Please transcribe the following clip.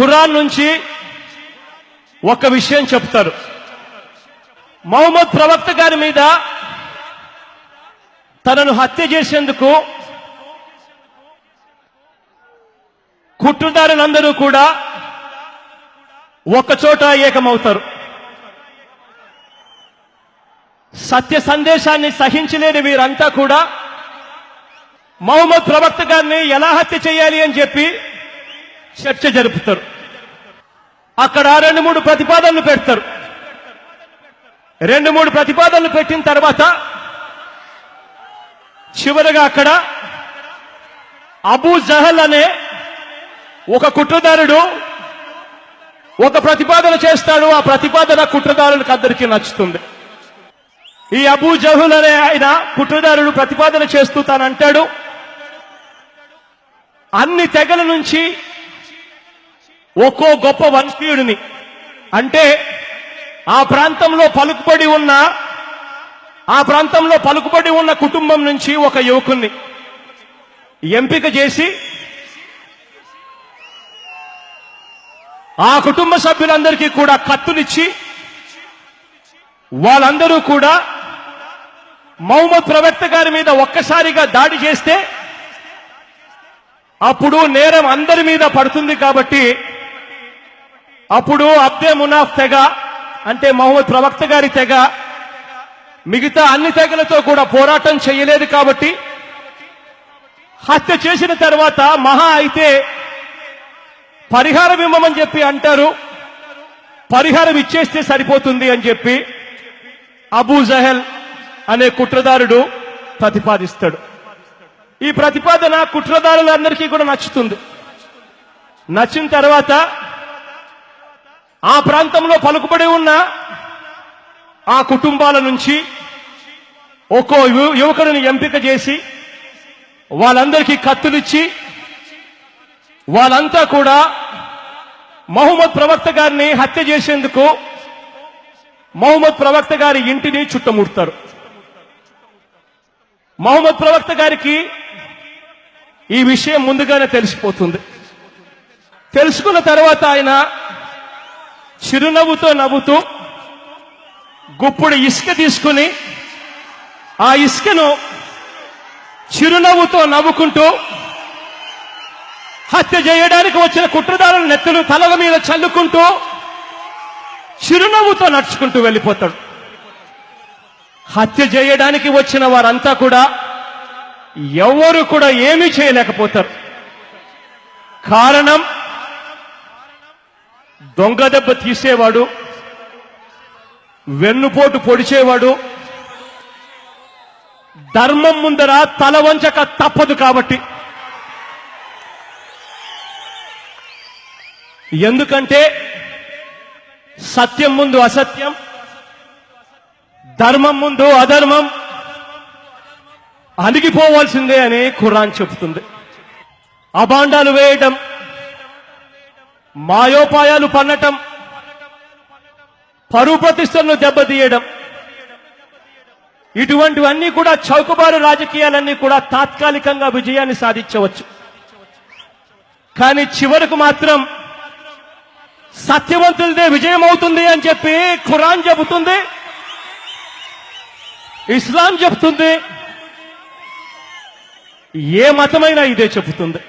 ఖురాన్ నుంచి ఒక విషయం చెప్తారు. మహమ్మద్ ప్రవక్త గారి మీద తనను హత్య చేసేందుకు కుట్రదారులందరూ కూడా చోట ఏకమవుతారు. సత్య సందేశాన్ని సహించలేని వీరంతా కూడా మహమ్మద్ ప్రవక్త గారిని ఎలా హత్య చేయాలి అని చెప్పి చర్చ జరుపుతారు. అక్కడ రెండు మూడు ప్రతిపాదనలు పెడతారు. రెండు మూడు ప్రతిపాదనలు పెట్టిన తర్వాత చివరగా అక్కడ అబూ జహల్ అనే ఒక కుట్రదారుడు ఒక ప్రతిపాదన చేస్తాడు. ఆ ప్రతిపాదన కుట్రదారులకు అందరికీ నచ్చుతుంది. ఈ అబూ జహుల్ అనే ఆయన కుట్రదారుడు ప్రతిపాదన చేస్తూ తాను అంటాడు అన్ని తెగల నుంచి ఒక్కో గొప్ప వంశీయుడిని. అంటే ఆ ప్రాంతంలో పలుకుబడి ఉన్న ఆ ప్రాంతంలో పలుకుబడి ఉన్న కుటుంబం నుంచి ఒక యువకుణ్ణి ఎంపిక చేసి ఆ కుటుంబ సభ్యులందరికీ కూడా కత్తులిచ్చి వాళ్ళందరూ కూడా మహమ్మద్ ప్రవక్త గారి మీద ఒక్కసారిగా దాడి చేస్తే అప్పుడు నేరం అందరి మీద పడుతుంది కాబట్టి అప్పుడు అబ్దే మునాఫ్ తెగ అంటే మహమ్మద్ ప్రవక్త గారి తెగ మిగతా అన్ని తెగలతో కూడా పోరాటం చేయలేదు కాబట్టి హత్య చేసిన తర్వాత మహా అయితే పరిహారం ఇవ్వమని చెప్పి అంటారు. పరిహారం ఇచ్చేస్తే సరిపోతుంది అని చెప్పి అబూ జహల్ అనే కుట్రదారుడు ప్రతిపాదిస్తాడు. ఈ ప్రతిపాదన కుట్రదారులందరికీ కూడా నచ్చుతుంది. నచ్చిన తర్వాత ఆ ప్రాంతంలో పలుకుబడి ఉన్న ఆ కుటుంబాల నుంచి ఒక్కో యువకుడిని ఎంపిక చేసి వాళ్ళందరికీ కత్తులిచ్చి వాళ్ళంతా కూడా మహమ్మద్ ప్రవక్త గారిని హత్య చేసేందుకు మహమ్మద్ ప్రవక్త గారి ఇంటిని చుట్టముడతారు. మహమ్మద్ ప్రవక్త గారికి ఈ విషయం ముందుగానే తెలిసిపోతుంది. తెలుసుకున్న తర్వాత ఆయన చిరునవ్వుతో నవ్వుతూ గుప్పుడు ఇసుక తీసుకుని ఆ ఇసుకను చిరునవ్వుతో నవ్వుకుంటూ హత్య చేయడానికి వచ్చిన కుట్రదారుల నెత్తలు తలల మీద చల్లుకుంటూ చిరునవ్వుతో నడుచుకుంటూ వెళ్ళిపోతాడు. హత్య చేయడానికి వచ్చిన వారంతా కూడా ఎవరు కూడా ఏమీ చేయలేకపోతారు. కారణం దొంగ దెబ్బ తీసేవాడు వెన్నుపోటు పొడిచేవాడు ధర్మం ముందర తల వంచక తప్పదు కాబట్టి. ఎందుకంటే సత్యం ముందు అసత్యం ధర్మం ముందు అధర్మం అణిగిపోవాల్సిందే అని ఖురాన్ చెబుతుంది. అబాండాలు వేయటం మాయోపాయాలు పన్నటం పరువు ప్రతిష్టలను దెబ్బతీయడం ఇటువంటివన్నీ కూడా చౌకబారు రాజకీయాలన్నీ కూడా తాత్కాలికంగా విజయాన్ని సాధించవచ్చు. కానీ చివరకు మాత్రం సత్యవంతులదే విజయం అవుతుంది అని చెప్పి ఖురాన్ చెబుతుంది ఇస్లాం చెబుతుంది ఏ మతమైనా ఇదే చెబుతుంది.